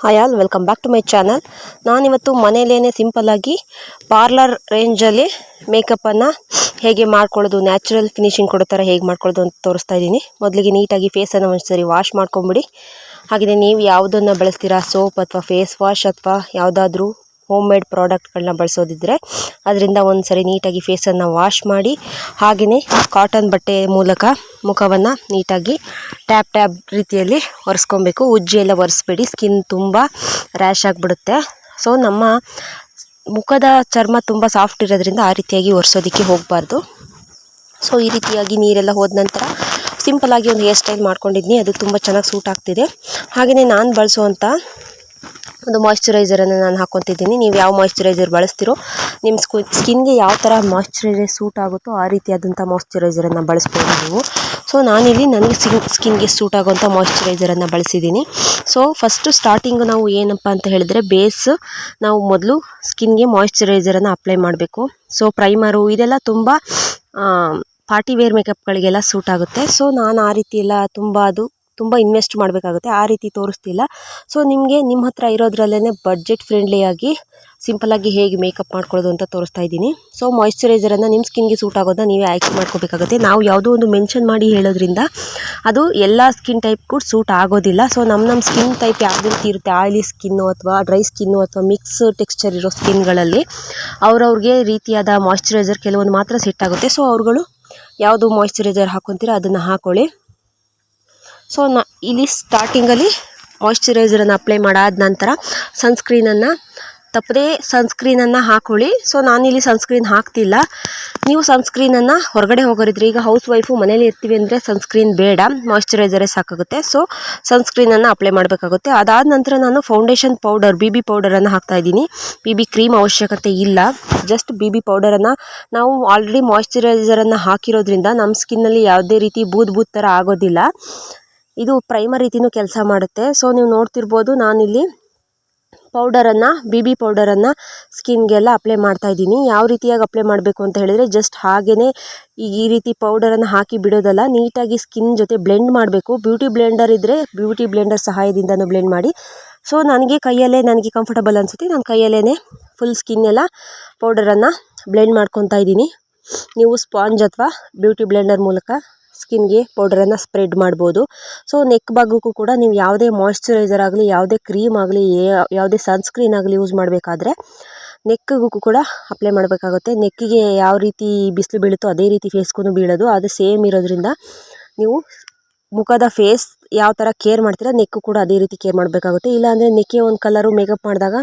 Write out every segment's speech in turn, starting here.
Hi all welcome back to my channel ನಾನಿವತ್ತು ಮನೇಲೇ ಸಿಂಪಲ್ಲಾಗಿ ಪಾರ್ಲರ್ ರೇಂಜಲ್ಲಿ ಮೇಕಪ್ಪನ್ನು ಹೇಗೆ ಮಾಡ್ಕೊಳ್ಳೋದು ನ್ಯಾಚುರಲ್ ಫಿನಿಶಿಂಗ್ ಕೊಡೋ ಥರ ಹೇಗೆ ಮಾಡ್ಕೊಳ್ಳೋದು ಅಂತ ತೋರಿಸ್ತಾ ಇದ್ದೀನಿ. ಮೊದಲಿಗೆ ನೀಟಾಗಿ ಫೇಸನ್ನು ಒಂದ್ಸರಿ ವಾಶ್ ಮಾಡ್ಕೊಂಬಿಡಿ. ಹಾಗೆಯೇ ನೀವು ಯಾವುದನ್ನು ಬಳಸ್ತೀರಾ? ಸೋಪ್ ಅಥವಾ ಫೇಸ್ ವಾಶ್ ಅಥವಾ ಯಾವುದಾದ್ರೂ ಹೋಮ್ ಮೇಡ್ ಪ್ರಾಡಕ್ಟ್ಗಳನ್ನ ಬಳಸೋದಿದ್ರೆ ಅದರಿಂದ ಒಂದು ಸರಿ ನೀಟಾಗಿ ಫೇಸನ್ನು ವಾಶ್ ಮಾಡಿ ಹಾಗೆಯೇ ಕಾಟನ್ ಬಟ್ಟೆ ಮೂಲಕ ಮುಖವನ್ನು ನೀಟಾಗಿ ಟ್ಯಾಪ್ ಟ್ಯಾಪ್ ರೀತಿಯಲ್ಲಿ ಒರೆಸ್ಕೊಬೇಕು. ಉಜ್ಜಿ ಎಲ್ಲ ಒರೆಸ್ಬೇಡಿ ಸ್ಕಿನ್ ತುಂಬ ರ್ಯಾಶ್ ಆಗಿಬಿಡುತ್ತೆ. ಸೊ ನಮ್ಮ ಮುಖದ ಚರ್ಮ ತುಂಬ ಸಾಫ್ಟ್ ಇರೋದ್ರಿಂದ ಆ ರೀತಿಯಾಗಿ ಒರೆಸೋದಕ್ಕೆ ಹೋಗಬಾರ್ದು. ಸೊ ಈ ರೀತಿಯಾಗಿ ನೀರೆಲ್ಲ ಹೋದ ನಂತರ ಸಿಂಪಲಾಗಿ ಒಂದು ಹೇರ್ ಸ್ಟೈಲ್ ಮಾಡ್ಕೊಂಡಿದ್ದೀನಿ ಅದು ತುಂಬ ಚೆನ್ನಾಗಿ ಸೂಟ್ ಆಗ್ತಿದೆ. ಹಾಗೆಯೇ ನಾನು ಬಳಸುವಂಥ ಒಂದು ಮಾಯ್ಶ್ಚರೈಸರನ್ನು ನಾನು ಹಾಕ್ಕೊತಿದ್ದೀನಿ. ನೀವು ಯಾವ ಮಾಯ್ಶ್ಚರೈಸರ್ ಬಳಸ್ತೀರೋ, ನಿಮ್ಮ ಸ್ಕು, ಸ್ಕಿನ್ಗೆ ಯಾವ ಥರ ಮಾಯ್ಶ್ಚರೈಸರ್ ಸೂಟ್ ಆಗುತ್ತೋ ಆ ರೀತಿಯಾದಂಥ ಮಾಯ್ಶ್ಚರೈಸರನ್ನು ಬಳಸ್ಬೋದು ನೀವು. ಸೊ ನಾನಿಲ್ಲಿ ನನಗೆ ಸ್ಕಿನ್, ಸ್ಕಿನ್ಗೆ ಸೂಟ್ ಆಗುವಂಥ ಮಾಯ್ಶ್ಚರೈಸರನ್ನು ಬಳಸಿದ್ದೀನಿ. ಸೊ ಫಸ್ಟು ಸ್ಟಾರ್ಟಿಂಗು ನಾವು ಏನಪ್ಪ ಅಂತ ಹೇಳಿದ್ರೆ ಬೇಸ್ ನಾವು ಮೊದಲು ಸ್ಕಿನ್ಗೆ ಮಾಯ್ಶ್ಚರೈಸರನ್ನು ಅಪ್ಲೈ ಮಾಡಬೇಕು. ಸೊ ಪ್ರೈಮರು ಇದೆಲ್ಲ ತುಂಬ ಪಾರ್ಟಿ ವೇರ್ ಮೇಕಪ್ಗಳಿಗೆಲ್ಲ ಸೂಟ್ ಆಗುತ್ತೆ. ಸೊ ನಾನು ಆ ರೀತಿ ಎಲ್ಲ ತುಂಬ ಅದು ತುಂಬ ಇನ್ವೆಸ್ಟ್ ಮಾಡಬೇಕಾಗುತ್ತೆ. ಆ ರೀತಿ ತೋರಿಸ್ತಿಲ್ಲ. ಸೊ ನಿಮಗೆ ನಿಮ್ಮ ಹತ್ರ ಇರೋದ್ರಲ್ಲೇ ಬಡ್ಜೆಟ್ ಫ್ರೆಂಡ್ಲಿಯಾಗಿ ಸಿಂಪಲಾಗಿ ಹೇಗೆ ಮೇಕಪ್ ಮಾಡ್ಕೊಳ್ಳೋದು ಅಂತ ತೋರಿಸ್ತಾ ಇದ್ದೀನಿ. ಸೊ ಮಾಯ್ಶ್ಚರೈಸರನ್ನು ನಿಮ್ಮ ಸ್ಕಿನ್ಗೆ ಸೂಟ್ ಆಗೋದನ್ನ ನೀವೇ ಆಯ್ಕೆ ಮಾಡ್ಕೋಬೇಕಾಗುತ್ತೆ. ನಾವು ಯಾವುದೋ ಒಂದು ಮೆನ್ಷನ್ ಮಾಡಿ ಹೇಳೋದ್ರಿಂದ ಅದು ಎಲ್ಲ ಸ್ಕಿನ್ ಟೈಪ್ಗೂ ಸೂಟ್ ಆಗೋದಿಲ್ಲ. ಸೊ ನಮ್ಮ ನಮ್ಮ ಸ್ಕಿನ್ ಟೈಪ್ ಯಾವ ರೀತಿ ಇರುತ್ತೆ. ಆಯಿಲಿ ಸ್ಕಿನ್ನು ಅಥವಾ ಡ್ರೈ ಸ್ಕಿನ್ನು ಅಥವಾ ಮಿಕ್ಸ್ ಟೆಕ್ಸ್ಚರ್ ಇರೋ ಸ್ಕಿನ್ಗಳಲ್ಲಿ ಅವ್ರವ್ರಿಗೆ ರೀತಿಯಾದ ಮಾಯಿಶ್ಚರೈಸರ್ ಕೆಲವೊಂದು ಮಾತ್ರ ಸೆಟ್ ಆಗುತ್ತೆ. ಸೊ ಅವ್ರುಗಳು ಯಾವುದು ಮಾಯಿಶ್ಚರೈಸರ್ ಹಾಕೊತೀರ ಅದನ್ನು ಹಾಕೊಳ್ಳಿ. ಸೊ ನಾ ಇಲ್ಲಿ ಸ್ಟಾರ್ಟಿಂಗಲ್ಲಿ ಮಾಯ್ಶ್ಚರೈಸರನ್ನು ಅಪ್ಲೈ ಮಾಡಾದ ನಂತರ ಸನ್ಸ್ಕ್ರೀನನ್ನು ತಪ್ಪದೇ ಸನ್ಸ್ಕ್ರೀನನ್ನು ಹಾಕೊಳ್ಳಿ. ಸೊ ನಾನಿಲ್ಲಿ ಸನ್ಸ್ಕ್ರೀನ್ ಹಾಕ್ತಿಲ್ಲ. ನೀವು ಸನ್ಸ್ಕ್ರೀನನ್ನು ಹೊರಗಡೆ ಹೋಗೋರಿದ್ರೆ, ಈಗ ಹೌಸ್ ವೈಫು ಮನೇಲಿ ಇರ್ತೀವಿ ಅಂದರೆ ಸನ್ಸ್ಕ್ರೀನ್ ಬೇಡ ಮಾಯ್ಶ್ಚರೈಸರೇ ಸಾಕಾಗುತ್ತೆ. ಸೊ ಸನ್ಸ್ಕ್ರೀನನ್ನು ಅಪ್ಲೈ ಮಾಡಬೇಕಾಗುತ್ತೆ. ಅದಾದ ನಂತರ ನಾನು ಫೌಂಡೇಶನ್ ಪೌಡರ್ ಬಿ ಬಿ ಪೌಡರನ್ನು ಹಾಕ್ತಾಯಿದ್ದೀನಿ ಬಿ ಬಿ ಕ್ರೀಮ್ ಅವಶ್ಯಕತೆ ಇಲ್ಲ. ಜಸ್ಟ್ ಬಿ ಬಿ ಪೌಡರನ್ನು ನಾವು ಆಲ್ರೆಡಿ ಮಾಯ್ಶ್ಚರೈಸರನ್ನು ಹಾಕಿರೋದ್ರಿಂದ ನಮ್ಮ ಸ್ಕಿನ್ನಲ್ಲಿ ಯಾವುದೇ ರೀತಿ ಬೂದ್ ಬೂದ್ ಥರ ಆಗೋದಿಲ್ಲ. ಇದು ಪ್ರೈಮರ್ ರೀತಿಯೂ ಕೆಲಸ ಮಾಡುತ್ತೆ. ಸೊ ನೀವು ನೋಡ್ತಿರ್ಬೋದು ನಾನಿಲ್ಲಿ ಪೌಡರನ್ನು ಬಿ ಬಿ ಪೌಡರನ್ನು ಸ್ಕಿನ್ಗೆಲ್ಲ ಅಪ್ಲೈ ಮಾಡ್ತಾ ಇದ್ದೀನಿ. ಯಾವ ರೀತಿಯಾಗಿ ಅಪ್ಲೈ ಮಾಡಬೇಕು ಅಂತ ಹೇಳಿದರೆ ಜಸ್ಟ್ ಹಾಗೇ ಈಗ ಈ ರೀತಿ ಪೌಡರನ್ನು ಹಾಕಿ ಬಿಡೋದಲ್ಲ, ನೀಟಾಗಿ ಸ್ಕಿನ್ ಜೊತೆ ಬ್ಲೆಂಡ್ ಮಾಡಬೇಕು. ಬ್ಯೂಟಿ ಬ್ಲೆಂಡರ್ ಇದ್ದರೆ ಬ್ಯೂಟಿ ಬ್ಲೆಂಡರ್ ಸಹಾಯದಿಂದನೂ ಬ್ಲೆಂಡ್ ಮಾಡಿ. ಸೊ ನನಗೆ ಕೈಯಲ್ಲೇ ನನಗೆ ಕಂಫರ್ಟಬಲ್ ಅನಿಸುತ್ತೆ. ನಾನು ಕೈಯಲ್ಲೇ ಫುಲ್ ಸ್ಕಿನ್ ಎಲ್ಲ ಪೌಡರನ್ನು ಬ್ಲೆಂಡ್ ಮಾಡ್ಕೊತಾ ಇದ್ದೀನಿ. ನೀವು ಸ್ಪಾಂಜ್ ಅಥವಾ ಬ್ಯೂಟಿ ಬ್ಲೆಂಡರ್ ಮೂಲಕ ಸ್ಕಿನ್ಗೆ ಪೌಡರನ್ನು ಸ್ಪ್ರೆಡ್ ಮಾಡ್ಬೋದು. ಸೊ ನೆಕ್ ಭಾಗಕ್ಕೂ ಕೂಡ ನೀವು ಯಾವುದೇ ಮಾಯ್ಶ್ಚರೈಸರ್ ಆಗಲಿ, ಯಾವುದೇ ಕ್ರೀಮ್ ಆಗಲಿ ಯಾವುದೇ ಸನ್ಸ್ಕ್ರೀನ್ ಆಗಲಿ ಯೂಸ್ ಮಾಡಬೇಕಾದ್ರೆ ನೆಕ್ಕಿಗೂ ಕೂಡ ಅಪ್ಲೈ ಮಾಡಬೇಕಾಗುತ್ತೆ. ನೆಕ್ಕಿಗೆ ಯಾವ ರೀತಿ ಬಿಸಿಲು ಬೀಳುತ್ತೋ ಅದೇ ರೀತಿ ಫೇಸ್ಗೂ ಬೀಳೋದು. ಅದು ಸೇಮ್ ಇರೋದ್ರಿಂದ ನೀವು ಮುಖದ ಫೇಸ್ ಯಾವ ಥರ ಕೇರ್ ಮಾಡ್ತೀರಾ ನೆಕ್ಕು ಕೂಡ ಅದೇ ರೀತಿ ಕೇರ್ ಮಾಡಬೇಕಾಗುತ್ತೆ. ಇಲ್ಲಾಂದರೆ ನೆಕ್ಕೆ ಒಂದು ಕಲರು ಮೇಕಪ್ ಮಾಡಿದಾಗ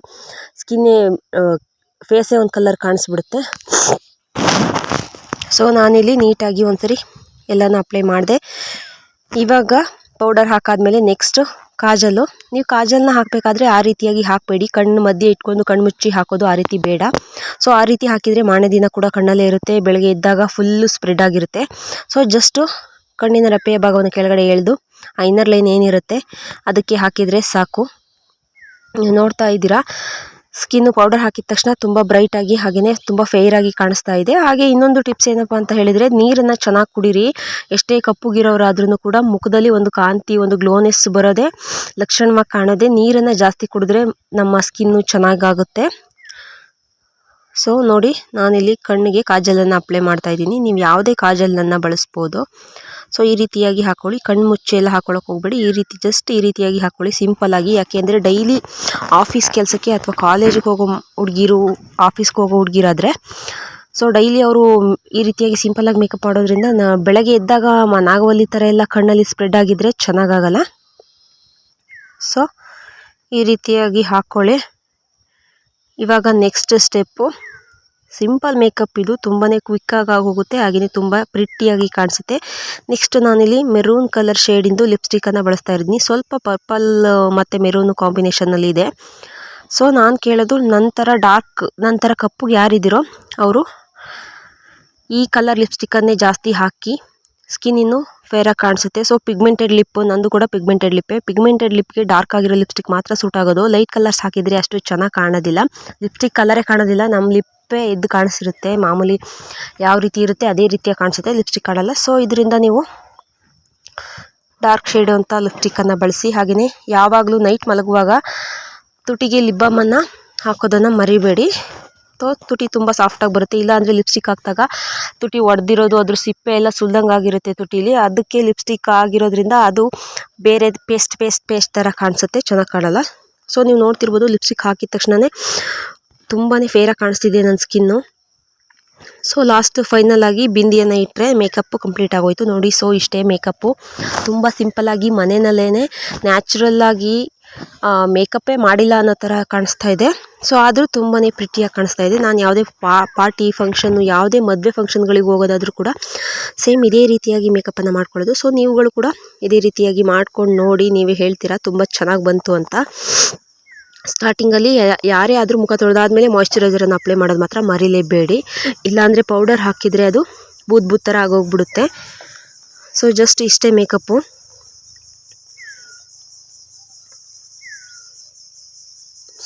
ಸ್ಕಿನ್ನೇ ಫೇಸೇ ಒಂದು ಕಲರ್ ಕಾಣಿಸ್ಬಿಡುತ್ತೆ. ಸೊ, ನಾನಿಲ್ಲಿ ನೀಟಾಗಿ ಒಂದ್ಸರಿ ಎಲ್ಲನೂ ಅಪ್ಲೈ ಮಾಡಿದೆ. ಇವಾಗ ಪೌಡರ್ ಹಾಕಾದ್ಮೇಲೆ ನೆಕ್ಸ್ಟು ಕಾಜಲ್ಲು. ನೀವು ಕಾಜಲ್ನ ಹಾಕಬೇಕಾದ್ರೆ ಆ ರೀತಿಯಾಗಿ ಹಾಕಬೇಡಿ. ಕಣ್ಣು ಮಧ್ಯೆ ಇಟ್ಕೊಂಡು ಕಣ್ಣು ಮುಚ್ಚಿ ಹಾಕೋದು ಆ ರೀತಿ ಬೇಡ. ಸೊ ಆ ರೀತಿ ಹಾಕಿದರೆ ಮಾರನೇ ದಿನ ಕೂಡ ಕಣ್ಣಲ್ಲೇ ಇರುತ್ತೆ. ಬೆಳಗ್ಗೆ ಎದ್ದಾಗ ಫುಲ್ಲು ಸ್ಪ್ರೆಡ್ ಆಗಿರುತ್ತೆ. ಸೊ ಜಸ್ಟು ಕಣ್ಣಿನ ರೆಪ್ಪೆಯ ಭಾಗವನ್ನು ಕೆಳಗಡೆ ಎಳೆದು, ಆ ಇನ್ನರ್ ಲೈನ್ ಏನಿರುತ್ತೆ, ಅದಕ್ಕೆ ಹಾಕಿದರೆ ಸಾಕು. ನೀವು ನೋಡ್ತಾ ಇದ್ದೀರಾ? ಸ್ಕಿನ್ನು ಪೌಡರ್ ಹಾಕಿದ ತಕ್ಷಣ ತುಂಬ ಬ್ರೈಟಾಗಿ ಹಾಗೆಯೇ ತುಂಬ ಆಗಿ ಕಾಣಿಸ್ತಾ ಇದೆ. ಹಾಗೆ ಇನ್ನೊಂದು ಟಿಪ್ಸ್ ಏನಪ್ಪ ಅಂತ ಹೇಳಿದರೆ ನೀರನ್ನು ಚೆನ್ನಾಗಿ ಕುಡಿರಿ. ಎಷ್ಟೇ ಕಪ್ಪುಗಿರೋರಾದ್ರೂ ಕೂಡ ಮುಖದಲ್ಲಿ ಒಂದು ಕಾಂತಿ, ಒಂದು ಗ್ಲೋನೆಸ್ ಬರೋದೇ ಲಕ್ಷಣವಾಗಿ ಕಾಣೋದೇ ನೀರನ್ನು ಜಾಸ್ತಿ ಕುಡಿದ್ರೆ ನಮ್ಮ ಸ್ಕಿನ್ನು ಚೆನ್ನಾಗಾಗುತ್ತೆ. ಸೊ ನೋಡಿ ನಾನಿಲ್ಲಿ ಕಣ್ಣಿಗೆ ಕಾಜಲನ್ನು ಅಪ್ಲೈ ಮಾಡ್ತಾ ಇದ್ದೀನಿ. ನೀವು ಯಾವುದೇ ಕಾಜಲನ್ನು ಬಳಸ್ಬೋದು. ಸೊ ಈ ರೀತಿಯಾಗಿ ಹಾಕ್ಕೊಳ್ಳಿ ಕಣ್ಣು ಮುಚ್ಚಿ ಎಲ್ಲ ಹಾಕೊಳ್ಳೋಕೆ ಹೋಗಬೇಡಿ. ಈ ರೀತಿ ಜಸ್ಟ್ ಈ ರೀತಿಯಾಗಿ ಹಾಕ್ಕೊಳ್ಳಿ ಸಿಂಪಲ್ಲಾಗಿ ಯಾಕೆಂದರೆ ಡೈಲಿ ಆಫೀಸ್ ಕೆಲಸಕ್ಕೆ ಅಥವಾ ಕಾಲೇಜಿಗೆ ಹೋಗೋ ಹುಡುಗಿರು ಆಫೀಸ್ಗೆ ಹೋಗೋ ಹುಡುಗಿರಾದರೆ ಸೊ ಡೈಲಿ ಅವರು ಈ ರೀತಿಯಾಗಿ ಸಿಂಪಲ್ಲಾಗಿ ಮೇಕಪ್ ಮಾಡೋದ್ರಿಂದ ಬೆಳಗ್ಗೆ ಎದ್ದಾಗ ನಾಗವಲ್ಲಿ ಥರ ಎಲ್ಲ ಕಣ್ಣಲ್ಲಿ ಸ್ಪ್ರೆಡ್ ಆಗಿದ್ದರೆ ಚೆನ್ನಾಗಾಗಲ್ಲ. ಸೊ ಈ ರೀತಿಯಾಗಿ ಹಾಕ್ಕೊಳ್ಳಿ ಇವಾಗ ನೆಕ್ಸ್ಟ್ ಸ್ಟೆಪ್ಪು ಸಿಂಪಲ್ ಮೇಕಪ್ ಇದು ತುಂಬಾನೇ ಕ್ವಿಕ್ ಆಗಿ ಆಗೋಗುತ್ತೆ ಹಾಗೆಯೇ ತುಂಬ ಪ್ರಿಟ್ಟಿಯಾಗಿ ಕಾಣಿಸುತ್ತೆ. ನೆಕ್ಸ್ಟ್ ನಾನಿಲ್ಲಿ ಮೆರೂನ್ ಕಲರ್ ಶೇಡಿಂದು ಲಿಪ್ಸ್ಟಿಕ್ಕನ್ನು ಬಳಸ್ತಾ ಇದ್ದೀನಿ. ಸ್ವಲ್ಪ ಪರ್ಪಲ್ ಮತ್ತು ಮೆರೂನು ಕಾಂಬಿನೇಷನಲ್ಲಿ ಇದೆ. ಸೊ ನಾನು ಕೇಳೋದು ನಂತರ ಡಾರ್ಕ್ ನಂತರ ಕಪ್ಪುಗೆ ಯಾರಿದ್ದೀರೋ ಅವರು ಈ ಕಲರ್ ಲಿಪ್ಸ್ಟಿಕ್ಕನ್ನೇ ಜಾಸ್ತಿ ಹಾಕಿ ಸ್ಕಿನ್ ಇನ್ನೂ ಫೇರಾಗಿ ಕಾಣಿಸುತ್ತೆ. ಸೊ ಪಿಗ್ಮೆಂಟೆಡ್ ಲಿಪ್ ನಂದು ಕೂಡ ಪಿಗ್ಮೆಂಟೆಡ್ ಲಿಪ್ಪೇ ಪಿಗ್ಮೆಂಟೆಡ್ ಲಿಪ್ಗೆ ಡಾರ್ಕ್ ಆಗಿರೋ ಲಿಪ್ಸ್ಟಿಕ್ ಮಾತ್ರ ಸೂಟ್ ಆಗೋದು. ಲೈಟ್ ಕಲರ್ಸ್ ಹಾಕಿದರೆ ಅಷ್ಟು ಚೆನ್ನಾಗಿ ಕಾಣೋದಿಲ್ಲ. ಲಿಪ್ಸ್ಟಿಕ್ ಕಲರೇ ಕಾಣೋದಿಲ್ಲ. ನಮ್ಮ ಲಿಪ್ಪೇ ಎದ್ದು ಕಾಣಿಸಿರುತ್ತೆ. ಮಾಮೂಲಿ ಯಾವ ರೀತಿ ಇರುತ್ತೆ ಅದೇ ರೀತಿಯಾಗಿ ಕಾಣಿಸುತ್ತೆ ಲಿಪ್ಸ್ಟಿಕ್ ಕಾಣಲ್ಲ ಸೊ ಇದರಿಂದ ನೀವು ಡಾರ್ಕ್ ಶೇಡ್ ಅಂತ ಲಿಪ್ಸ್ಟಿಕ್ಕನ್ನು ಬಳಸಿ ಹಾಗೆಯೇ ಯಾವಾಗಲೂ ನೈಟ್ ಮಲಗುವಾಗ ತುಟಿಗೆ ಲಿಪ್ ಬಾಮನ್ನು ಹಾಕೋದನ್ನು ಮರಿಬೇಡಿ. ಸೊ ತುಟಿ ತುಂಬ ಸಾಫ್ಟಾಗಿ ಬರುತ್ತೆ. ಇಲ್ಲಾಂದರೆ ಲಿಪ್ಸ್ಟಿಕ್ ಹಾಕಿದಾಗ ತುಟಿ ಒಡೆದಿರೋದು, ಅದ್ರ ಸಿಪ್ಪೆ ಎಲ್ಲ ಸುಲ್ದಂಗೆ ಆಗಿರುತ್ತೆ ತುಟಿಲಿ. ಅದಕ್ಕೆ ಲಿಪ್ಸ್ಟಿಕ್ ಆಗಿರೋದ್ರಿಂದ ಅದು ಬೇರೆ ಪೇಸ್ಟ್ ಪೇಸ್ಟ್ ಪೇಸ್ಟ್ ಥರ ಕಾಣಿಸುತ್ತೆ. ಚೆನ್ನಾಗಿ ಕಾಣಲ್ಲ. ಸೊ ನೀವು ನೋಡ್ತಿರ್ಬೋದು ಲಿಪ್ಸ್ಟಿಕ್ ಹಾಕಿದ ತಕ್ಷಣವೇ ತುಂಬಾ ಫೇರಾಗಿ ಕಾಣಿಸ್ತಿದೆ ನನ್ನ ಸ್ಕಿನ್ನು. ಸೊ ಲಾಸ್ಟ್ ಫೈನಲ್ ಆಗಿ ಬಿಂದಿಯನ್ನು ಇಟ್ಟರೆ ಮೇಕಪ್ ಕಂಪ್ಲೀಟ್ ಆಗೋಯ್ತು. ನೋಡಿ ಸೊ ಇಷ್ಟೇ ಮೇಕಪ್ಪು ತುಂಬ ಸಿಂಪಲ್ಲಾಗಿ ಮನೆಯಲ್ಲೇ ನ್ಯಾಚುರಲ್ಲಾಗಿ ಮೇಕಪ್ಪೇ ಮಾಡಿಲ್ಲ ಅನ್ನೋ ಥರ ಕಾಣಿಸ್ತಾ ಇದೆ. ಸೊ ಆದರೂ ತುಂಬಾ ಪ್ರಿಟಿಯಾಗಿ ಕಾಣಿಸ್ತಾ ಇದೆ. ನಾನು ಯಾವುದೇ ಪಾರ್ಟಿ ಫಂಕ್ಷನ್ನು ಯಾವುದೇ ಮದುವೆ ಫಂಕ್ಷನ್ಗಳಿಗೆ ಹೋಗೋದಾದರೂ ಕೂಡ ಸೇಮ್ ಇದೇ ರೀತಿಯಾಗಿ ಮೇಕಪ್ಪನ್ನು ಮಾಡ್ಕೊಳ್ಳೋದು. ಸೊ ನೀವುಗಳು ಕೂಡ ಇದೇ ರೀತಿಯಾಗಿ ಮಾಡ್ಕೊಂಡು ನೋಡಿ, ನೀವೇ ಹೇಳ್ತೀರಾ, ತುಂಬ ಚೆನ್ನಾಗಿ ಬಂತು ಅಂತ. ಸ್ಟಾರ್ಟಿಂಗಲ್ಲಿ ಯಾರೇ ಆದರೂ ಮುಖ ತೊಳೆದಾದ್ಮೇಲೆ ಮಾಯ್ಶ್ಚರೈಸರನ್ನು ಅಪ್ಲೈ ಮಾಡೋದು ಮಾತ್ರ ಮರಿಲೇಬೇಡಿ. ಇಲ್ಲಾಂದರೆ ಪೌಡರ್ ಹಾಕಿದರೆ ಅದು ಬೂದ್ ಬೂದ್ ಥರ ಆಗೋಗ್ಬಿಡುತ್ತೆ. ಸೊ ಜಸ್ಟ್ ಇಷ್ಟೇ ಮೇಕಪ್ಪು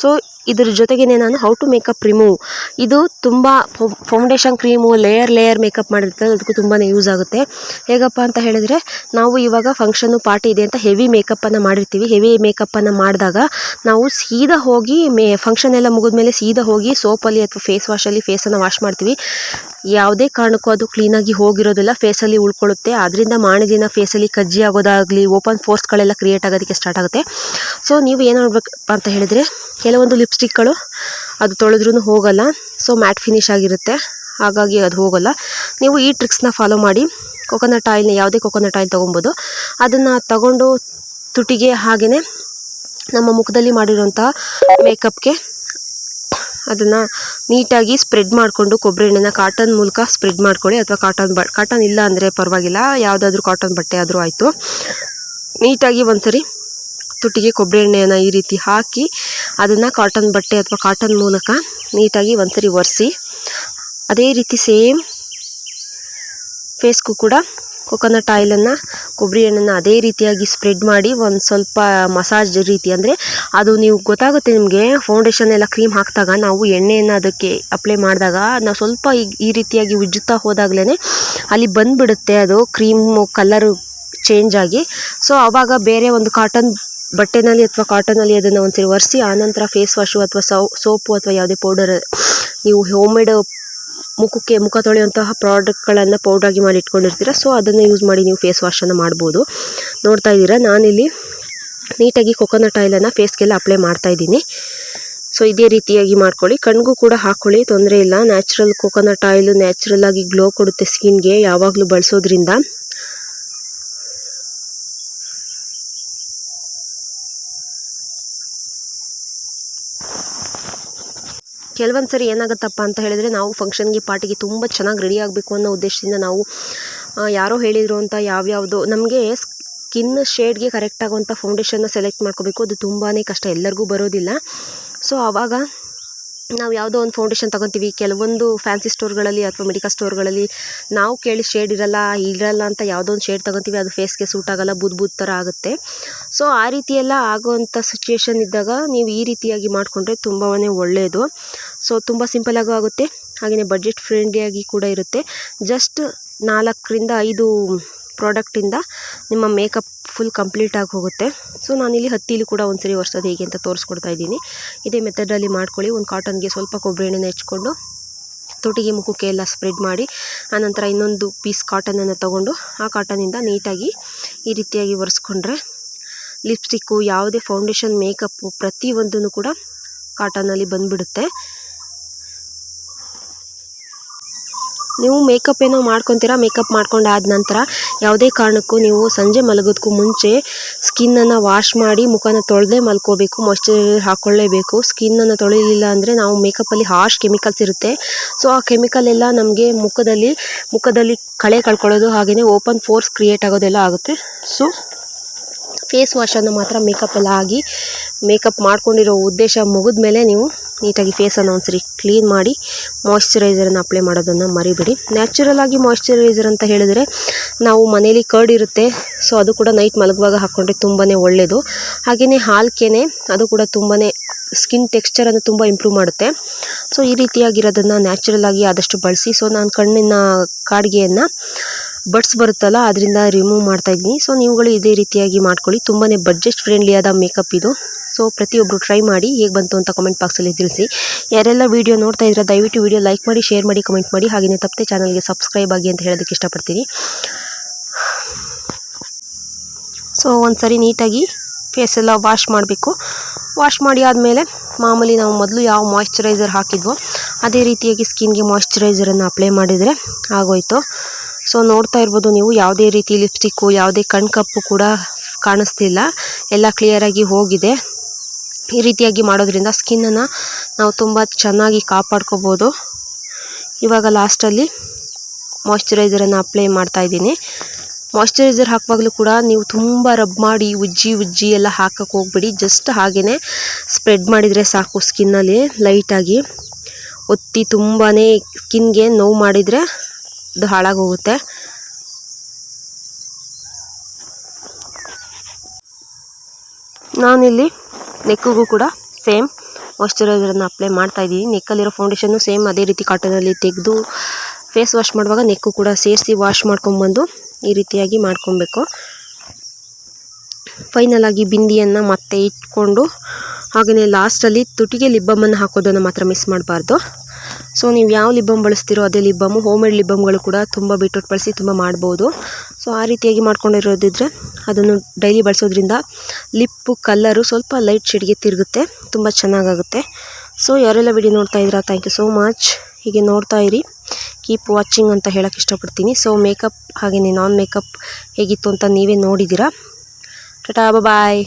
ಸೊ ಇದ್ರ ಜೊತೆಗೇ ನಾನು ಹೌ ಟು ಮೇಕಪ್ ರಿಮೂವ್ ಇದು ತುಂಬ foundation cream layer layer makeup ಮಾಡಿರ್ತಾರೆ. ಅದಕ್ಕೂ ತುಂಬಾ ಯೂಸ್ ಆಗುತ್ತೆ. ಹೇಗಪ್ಪ ಅಂತ ಹೇಳಿದರೆ, ನಾವು ಇವಾಗ ಫಂಕ್ಷನ್ನು ಪಾರ್ಟಿ ಇದೆ ಅಂತ ಹೆವಿ ಮೇಕಪ್ಪನ್ನು ಮಾಡಿರ್ತೀವಿ. ಹೆವಿ ಮೇಕಪ್ಪನ್ನು ಮಾಡಿದಾಗ ನಾವು ಸೀದಾ ಹೋಗಿ ಮೇ ಫಂಕ್ಷನ್ ಎಲ್ಲ ಮುಗಿದ ಮೇಲೆ ಸೀದಾ ಹೋಗಿ ಸೋಪಲ್ಲಿ ಅಥವಾ ಫೇಸ್ ವಾಶಲ್ಲಿ ಫೇಸನ್ನು ವಾಶ್ ಮಾಡ್ತೀವಿ. ಯಾವುದೇ ಕಾರಣಕ್ಕೂ ಅದು ಕ್ಲೀನಾಗಿ ಹೋಗಿರೋದಿಲ್ಲ. ಫೇಸಲ್ಲಿ ಉಳ್ಕೊಳ್ಳುತ್ತೆ. ಅದರಿಂದ ಮಾಡಿ ದಿನ ಫೇಸಲ್ಲಿ ಕಜ್ಜಿ ಆಗೋದಾಗಲಿ ಓಪನ್ ಫೋರ್ಸ್ಗಳೆಲ್ಲ ಕ್ರಿಯೇಟ್ ಆಗೋದಕ್ಕೆ ಸ್ಟಾರ್ಟ್ ಆಗುತ್ತೆ. ಸೊ ನೀವು ಏನು ಮಾಡ್ಬೇಕಪ್ಪ ಅಂತ ಹೇಳಿದರೆ ಕೆಲವೊಂದು ಲಿಪ್ಸ್ಟಿಕ್ಗಳು ಅದು ತೊಳೆದ್ರೂ ಹೋಗಲ್ಲ. ಸೊ ಮ್ಯಾಟ್ ಫಿನಿಶ್ ಆಗಿರುತ್ತೆ. ಹಾಗಾಗಿ ಅದು ಹೋಗಲ್ಲ. ನೀವು ಈ ಟ್ರಿಕ್ಸ್ನ ಫಾಲೋ ಮಾಡಿ. ಕೊಕೊನಟ್ ಆಯಿಲ್ನ ಯಾವುದೇ ಕೊಕೊನಟ್ ಆಯಿಲ್ ತೊಗೊಬೋದು. ಅದನ್ನು ತಗೊಂಡು ತುಟಿಗೆ ಹಾಗೆಯೇ ನಮ್ಮ ಮುಖದಲ್ಲಿ ಮಾಡಿರುವಂಥ ಮೇಕಪ್ಗೆ ಅದನ್ನು ನೀಟಾಗಿ ಸ್ಪ್ರೆಡ್ ಮಾಡಿಕೊಂಡು ಕೊಬ್ಬರಿ ಎಣ್ಣೆನ ಕಾಟನ್ ಮೂಲಕ ಸ್ಪ್ರೆಡ್ ಮಾಡ್ಕೊಳ್ಳಿ. ಅಥವಾ ಕಾಟನ್ ಬ ಕಾಟನ್ ಇಲ್ಲ ಅಂದರೆ ಪರವಾಗಿಲ್ಲ. ಯಾವುದಾದ್ರೂ ಕಾಟನ್ ಬಟ್ಟೆ ಆದರೂ ಆಯಿತು. ನೀಟಾಗಿ ಒಂದ್ಸರಿ ತುಟಿಗೆ ಕೊಬ್ಬರಿ ಎಣ್ಣೆಯನ್ನು ಈ ರೀತಿ ಹಾಕಿ ಅದನ್ನು ಕಾಟನ್ ಬಟ್ಟೆ ಅಥವಾ ಕಾಟನ್ ಮೂಲಕ ನೀಟಾಗಿ ಒಂದ್ಸರಿ ಒರೆಸಿ. ಅದೇ ರೀತಿ ಸೇಮ್ ಫೇಸ್ಗೂ ಕೂಡ ಕೊಕೊನಟ್ ಆಯಿಲನ್ನು ಕೊಬ್ಬರಿ ಎಣ್ಣೆನ ಅದೇ ರೀತಿಯಾಗಿ ಸ್ಪ್ರೆಡ್ ಮಾಡಿ ಒಂದು ಸ್ವಲ್ಪ ಮಸಾಜ್ ರೀತಿ ಅಂದರೆ ಅದು ನೀವು ಗೊತ್ತಾಗುತ್ತೆ ನಿಮಗೆ ಫೌಂಡೇಶನ್ ಎಲ್ಲ ಕ್ರೀಮ್ ಹಾಕಿದಾಗ ನಾವು ಎಣ್ಣೆಯನ್ನು ಅದಕ್ಕೆ ಅಪ್ಲೈ ಮಾಡಿದಾಗ ನಾವು ಸ್ವಲ್ಪ ಈ ರೀತಿಯಾಗಿ ಉಜ್ಜುತ್ತಾ ಹೋದಾಗಲೇ ಅಲ್ಲಿ ಬಂದುಬಿಡುತ್ತೆ ಅದು ಕ್ರೀಮು ಕಲರು ಚೇಂಜ್ ಆಗಿ. ಸೊ ಆವಾಗ ಬೇರೆ ಒಂದು ಕಾಟನ್ ಬಟ್ಟೆನಲ್ಲಿ ಅಥವಾ ಕಾಟನಲ್ಲಿ ಅದನ್ನು ಒಂದ್ಸರಿ ಒರೆಸಿ ಆನಂತರ ಫೇಸ್ ವಾಶು ಅಥವಾ ಸೌ ಸೋಪು ಅಥವಾ ಯಾವುದೇ ಪೌಡರ್ ನೀವು ಹೋಮ್ ಮೇಡ್ ಮುಖಕ್ಕೆ ಮುಖ ತೊಳೆಯುವಂತಹ ಪ್ರಾಡಕ್ಟ್ಗಳನ್ನು ಪೌಡ್ರಾಗಿ ಮಾಡಿ ಇಟ್ಕೊಂಡಿರ್ತೀರ ಸೊ ಅದನ್ನು ಯೂಸ್ ಮಾಡಿ ನೀವು ಫೇಸ್ ವಾಶನ್ನು ಮಾಡ್ಬೋದು. ನೋಡ್ತಾ ಇದ್ದೀರಾ, ನಾನಿಲ್ಲಿ ನೀಟಾಗಿ ಕೊಕೊನಟ್ ಆಯಿಲನ್ನು ಫೇಸ್ಗೆಲ್ಲ ಅಪ್ಲೈ ಮಾಡ್ತಾ ಇದ್ದೀನಿ. ಸೊ ಇದೇ ರೀತಿಯಾಗಿ ಮಾಡ್ಕೊಳ್ಳಿ. ಕಣ್ಗೂ ಕೂಡ ಹಾಕ್ಕೊಳ್ಳಿ ತೊಂದರೆ ಇಲ್ಲ. ನ್ಯಾಚುರಲ್ ಕೊಕೊನಟ್ ಆಯಿಲು ನ್ಯಾಚುರಲ್ ಆಗಿ ಗ್ಲೋ ಕೊಡುತ್ತೆ ಸ್ಕಿನ್ಗೆ ಯಾವಾಗಲೂ ಬಳಸೋದ್ರಿಂದ. ಕೆಲವೊಂದು ಸರಿ ಏನಾಗುತ್ತಪ್ಪ ಅಂತ ಹೇಳಿದರೆ ನಾವು ಫಂಕ್ಷನ್ಗೆ ಪಾರ್ಟಿಗೆ ತುಂಬ ಚೆನ್ನಾಗಿ ರೆಡಿ ಆಗಬೇಕು ಅನ್ನೋ ಉದ್ದೇಶದಿಂದ ನಾವು ಯಾರೋ ಹೇಳಿದರು ಅಂತ ಯಾವ್ಯಾವುದೋ, ನಮಗೆ ಸ್ಕಿನ್ ಶೇಡ್ಗೆ ಕರೆಕ್ಟ್ ಆಗುವಂಥ ಫೌಂಡೇಶನ್ನ ಸೆಲೆಕ್ಟ್ ಮಾಡ್ಕೋಬೇಕು. ಅದು ತುಂಬಾ ಕಷ್ಟ, ಎಲ್ಲರಿಗೂ ಬರೋದಿಲ್ಲ. ಸೊ ಆವಾಗ ನಾವು ಯಾವುದೋ ಒಂದು ಫೌಂಡೇಶನ್ ತಗೊತೀವಿ, ಕೆಲವೊಂದು ಫ್ಯಾನ್ಸಿ ಸ್ಟೋರ್ಗಳಲ್ಲಿ ಅಥವಾ ಮೆಡಿಕಲ್ ಸ್ಟೋರ್ಗಳಲ್ಲಿ ನಾವು ಕೇಳಿ ಶೇಡ್ ಇರಲ್ಲ ಇರಲ್ಲ ಅಂತ ಯಾವುದೋ ಒಂದು ಶೇಡ್ ತಗೊತೀವಿ, ಅದು ಫೇಸ್ಗೆ ಸೂಟ್ ಆಗಲ್ಲ, ಬುದ್ ಬುದ್ ಥರ ಆಗುತ್ತೆ. ಸೊ ಆ ರೀತಿ ಎಲ್ಲ ಆಗೋವಂಥ ಸಿಚುವೇಶನ್ ಇದ್ದಾಗ ನೀವು ಈ ರೀತಿಯಾಗಿ ಮಾಡಿಕೊಂಡ್ರೆ ತುಂಬಾ ಒಳ್ಳೆಯದು ಸೊ ತುಂಬ ಸಿಂಪಲಾಗೂ ಆಗುತ್ತೆ. ಹಾಗೆಯೇ ಬಡ್ಜೆಟ್ ಫ್ರೆಂಡ್ಲಿಯಾಗಿ ಕೂಡ ಇರುತ್ತೆ. ಜಸ್ಟ್ ನಾಲ್ಕರಿಂದ ಐದು ಪ್ರಾಡಕ್ಟಿಂದ ನಿಮ್ಮ ಮೇಕಪ್ ಫುಲ್ ಕಂಪ್ಲೀಟ್ ಆಗಿ ಹೋಗುತ್ತೆ. ಸೊ ನಾನಿಲ್ಲಿ ಹತ್ತಿಲಿ ಕೂಡ ಒಂದ್ಸರಿ ಒರೆಸೋದು ಹೇಗೆ ಅಂತ ತೋರಿಸ್ಕೊಡ್ತಾ ಇದ್ದೀನಿ. ಇದೇ ಮೆಥಡಲ್ಲಿ ಮಾಡ್ಕೊಳ್ಳಿ. ಒಂದು ಕಾಟನ್ಗೆ ಸ್ವಲ್ಪ ಕೊಬ್ಬರಿ ಎಣ್ಣೆನ ಹೆಚ್ಕೊಂಡು ತುಟಿಗೆ ಮುಖಕ್ಕೆ ಎಲ್ಲ ಸ್ಪ್ರೆಡ್ ಮಾಡಿ, ಆನಂತರ ಇನ್ನೊಂದು ಪೀಸ್ ಕಾಟನನ್ನು ತಗೊಂಡು, ಆ ಕಾಟನಿಂದ ನೀಟಾಗಿ ಈ ರೀತಿಯಾಗಿ ಒರೆಸ್ಕೊಂಡ್ರೆ ಲಿಪ್ಸ್ಟಿಕ್ಕು ಯಾವುದೇ ಫೌಂಡೇಶನ್ ಮೇಕಪ್ಪು ಪ್ರತಿಯೊಂದೂ ಕೂಡ ಕಾಟನಲ್ಲಿ ಬಂದುಬಿಡುತ್ತೆ. ನೀವು ಮೇಕಪ್ ಏನೋ ಮಾಡ್ಕೊತೀರಾ ಮೇಕಪ್ ಮಾಡ್ಕೊಂಡಾದ ನಂತರ ಯಾವುದೇ ಕಾರಣಕ್ಕೂ ನೀವು ಸಂಜೆ ಮಲಗೋದಕ್ಕೂ ಮುಂಚೆ ಸ್ಕಿನ್ನನ್ನು ವಾಶ್ ಮಾಡಿ ಮುಖನ ತೊಳೆದೇ ಮಲ್ಕೋಬೇಕು ಮಾಯ್ಶ್ಚರೈಸರ್ ಹಾಕ್ಕೊಳ್ಳೇಬೇಕು ಸ್ಕಿನ್ನನ್ನು ತೊಳೆಯಲಿಲ್ಲ ಅಂದರೆ ನಾವು ಮೇಕಪ್ಪಲ್ಲಿ ಹಾಶ್ ಕೆಮಿಕಲ್ಸ್ ಇರುತ್ತೆ. ಸೊ ಆ ಕೆಮಿಕಲ್ ಎಲ್ಲ ನಮಗೆ ಮುಖದಲ್ಲಿ ಮುಖದಲ್ಲಿ ಕಳೆ ಕಳ್ಕೊಳ್ಳೋದು ಹಾಗೆಯೇ ಓಪನ್ ಫೋರ್ಸ್ ಕ್ರಿಯೇಟ್ ಆಗೋದೆಲ್ಲ ಆಗುತ್ತೆ. ಸೊ ಫೇಸ್ ವಾಶನ್ನು ಮಾತ್ರ ಮೇಕಪ್ಪೆಲ್ಲ ಆಗಿ ಮೇಕಪ್ ಮಾಡ್ಕೊಂಡಿರೋ ಉದ್ದೇಶ ಮುಗಿದ ಮೇಲೆ ನೀವು ನೀಟಾಗಿ ಫೇಸನ್ನು ಒಂದ್ಸರಿ ಕ್ಲೀನ್ ಮಾಡಿ ಮಾಯಶ್ಚರೈಸರನ್ನು ಅಪ್ಲೈ ಮಾಡೋದನ್ನು ಮರಿಬೇಡಿ. ನ್ಯಾಚುರಲ್ ಆಗಿ ಮಾಯ್ಶ್ಚರೈಸರ್ ಅಂತ ಹೇಳಿದರೆ ನಾವು ಮನೇಲಿ ಕರ್ಡ್ ಇರುತ್ತೆ ಸೊ ಅದು ಕೂಡ ನೈಟ್ ಮಲಗುವಾಗ ಹಾಕ್ಕೊಂಡ್ರೆ ತುಂಬಾ ಒಳ್ಳೆಯದು ಹಾಗೆಯೇ ಹಾಲ್ಕೆನೆ, ಅದು ಕೂಡ ತುಂಬಾ ಸ್ಕಿನ್ ಟೆಕ್ಸ್ಚರನ್ನು ತುಂಬ ಇಂಪ್ರೂವ್ ಮಾಡುತ್ತೆ. ಸೊ ಈ ರೀತಿಯಾಗಿರೋದನ್ನು ನ್ಯಾಚುರಲ್ ಆಗಿ ಆದಷ್ಟು ಬಳಸಿ. ಸೊ ನಾನು ಕಣ್ಣಿನ ಕಾಡಿಗೆಯನ್ನು ಬಡ್ಸ್ ಬರುತ್ತಲ್ಲ, ಅದರಿಂದ ರಿಮೂವ್ ಮಾಡ್ತಾ ಇದ್ದೀನಿ. ಸೊ ನೀವುಗಳು ಇದೇ ರೀತಿಯಾಗಿ ಮಾಡ್ಕೊಳ್ಳಿ. ತುಂಬಾ ಬಜೆಟ್ ಫ್ರೆಂಡ್ಲಿ ಆದ ಮೇಕಪ್ ಇದು. ಸೊ ಪ್ರತಿಯೊಬ್ಬರು ಟ್ರೈ ಮಾಡಿ ಹೇಗೆ ಬಂತು ಅಂತ ಕಮೆಂಟ್ ಬಾಕ್ಸಲ್ಲಿ ತಿಳಿಸಿ. ಯಾರೆಲ್ಲ ವೀಡಿಯೋ ನೋಡ್ತಾ ಇದ್ರೆ ದಯವಿಟ್ಟು ವೀಡಿಯೋ ಲೈಕ್ ಮಾಡಿ ಶೇರ್ ಮಾಡಿ ಕಮೆಂಟ್ ಮಾಡಿ. ಹಾಗೆಯೇ ತಪ್ಪದೆ ಚಾನಲ್ಗೆ ಸಬ್ಸ್ಕ್ರೈಬ್ ಆಗಿ ಅಂತ ಹೇಳೋದಕ್ಕೆ ಇಷ್ಟಪಡ್ತೀನಿ. ಸೊ ಒಂದ್ಸರಿ ನೀಟಾಗಿ ಫೇಸ್ ಎಲ್ಲ ವಾಶ್ ಮಾಡಬೇಕು. ವಾಶ್ ಮಾಡಿ ಆದಮೇಲೆ ಮಾಮೂಲಿ ನಾವು ಮೊದಲು ಯಾವ ಮಾಯ್ಶ್ಚರೈಸರ್ ಹಾಕಿದ್ವೋ, ಅದೇ ರೀತಿಯಾಗಿ ಸ್ಕಿನ್ಗೆ ಮಾಯಿಶ್ಚರೈಸರನ್ನು ಅಪ್ಲೈ ಮಾಡಿದರೆ ಆಗೋಯ್ತು. ಸೊ ನೋಡ್ತಾ ಇರ್ಬೋದು ನೀವು ಯಾವುದೇ ರೀತಿ ಲಿಪ್ಸ್ಟಿಕ್ಕು ಯಾವುದೇ ಕಣ್ಕಪ್ಪು ಕೂಡ ಕಾಣಿಸ್ತಿಲ್ಲ. ಎಲ್ಲ ಕ್ಲಿಯರಾಗಿ ಹೋಗಿದೆ. ಈ ರೀತಿಯಾಗಿ ಮಾಡೋದ್ರಿಂದ ಸ್ಕಿನ್ನನ್ನು ನಾವು ತುಂಬ ಚೆನ್ನಾಗಿ ಕಾಪಾಡ್ಕೋಬೋದು. ಇವಾಗ ಲಾಸ್ಟಲ್ಲಿ ಮಾಯ್ಶ್ಚರೈಸರನ್ನು ಅಪ್ಲೈ ಮಾಡ್ತಾ ಇದ್ದೀನಿ. ಮಾಯ್ಶ್ಚರೈಸರ್ ಹಾಕುವಾಗಲೂ ಕೂಡ ನೀವು ತುಂಬ ರಬ್ ಮಾಡಿ, ಉಜ್ಜಿ ಉಜ್ಜಿ ಎಲ್ಲ ಹಾಕಕ್ಕೆ ಹೋಗ್ಬಿಡಿ. ಜಸ್ಟ್ ಹಾಗೆಯೇ ಸ್ಪ್ರೆಡ್ ಮಾಡಿದರೆ ಸಾಕು ಸ್ಕಿನ್ನಲ್ಲಿ ಲೈಟಾಗಿ ಒತ್ತಿ ತುಂಬಾ ಸ್ಕಿನ್ಗೆ ನೋವು ಮಾಡಿದರೆ ಅದು ಹಾಳಾಗೋಗುತ್ತೆ ನಾನಿಲ್ಲಿ ನೆಕ್ಕಿಗೂ ಕೂಡ ಸೇಮ್. ಮಾಯಿಶ್ಚರೈಸರನ್ನು ಅಪ್ಲೈ ಮಾಡ್ತಾ ಇದ್ದೀನಿ. ನೆಕ್ಕಲ್ಲಿರೋ ಫೌಂಡೇಶನ್ನು ಸೇಮ್ ಅದೇ ರೀತಿ ಕಾಟನಲ್ಲಿ ತೆಗೆದು ಫೇಸ್ ವಾಶ್ ಮಾಡುವಾಗ ನೆಕ್ಕು ಕೂಡ ಸೇರಿಸಿ ವಾಶ್ ಮಾಡ್ಕೊಂಬಂದು ಈ ರೀತಿಯಾಗಿ ಮಾಡ್ಕೊಬೇಕು. ಫೈನಲ್ ಆಗಿ ಬಿಂದಿಯನ್ನು ಮತ್ತೆ ಇಟ್ಕೊಂಡು, ಹಾಗೆಯೇ ಲಾಸ್ಟಲ್ಲಿ ತುಟಿಗೆ ಲಿಬ್ಬಮ್ಮನ್ನು ಹಾಕೋದನ್ನು ಮಾತ್ರ ಮಿಸ್ ಮಾಡಬಾರ್ದು. ಸೊ ನೀವು ಯಾವ ಲಿಬ್ಬಮ್ ಬಳಸ್ತೀರೋ ಅದೇ ಲಿಬ್ಬಮ್ಮು ಹೋಮ್ ಮೇಡ್ ಲಿಬ್ಬಮ್ಗಳು ಕೂಡ ತುಂಬ ಬೀಟ್ರೂಟ್ ಬಳಸಿ ತುಂಬ ಮಾಡ್ಬೋದು. ಸೊ ಆ ರೀತಿಯಾಗಿ ಮಾಡ್ಕೊಂಡಿರೋದಿದ್ರೆ ಅದನ್ನು ಡೈಲಿ ಬಳಸೋದ್ರಿಂದ ಲಿಪ್ಪು, ಕಲ್ಲರು ಸ್ವಲ್ಪ ಲೈಟ್ ಶೇಡ್ಗೆ ತಿರುಗುತ್ತೆ, ತುಂಬ ಚೆನ್ನಾಗಾಗುತ್ತೆ. ಸೊ ಯಾರೆಲ್ಲ ವಿಡಿಯೋ ನೋಡ್ತಾ ಇದ್ದೀರಾ ಥ್ಯಾಂಕ್ ಯು ಸೋ ಮಚ್ ಹೀಗೆ ನೋಡ್ತಾ ಇರಿ. ಕೀಪ್ ವಾಚಿಂಗ್ ಅಂತ ಹೇಳೋಕ್ಕೆ ಇಷ್ಟಪಡ್ತೀನಿ. ಸೊ ಮೇಕಪ್ ಹಾಗೆಯೇ ನಾನ್ ಮೇಕಪ್ ಹೇಗಿತ್ತು ಅಂತ ನೀವೇ ನೋಡಿದ್ದೀರಾ. ಟಟಾ ಬಾಯ್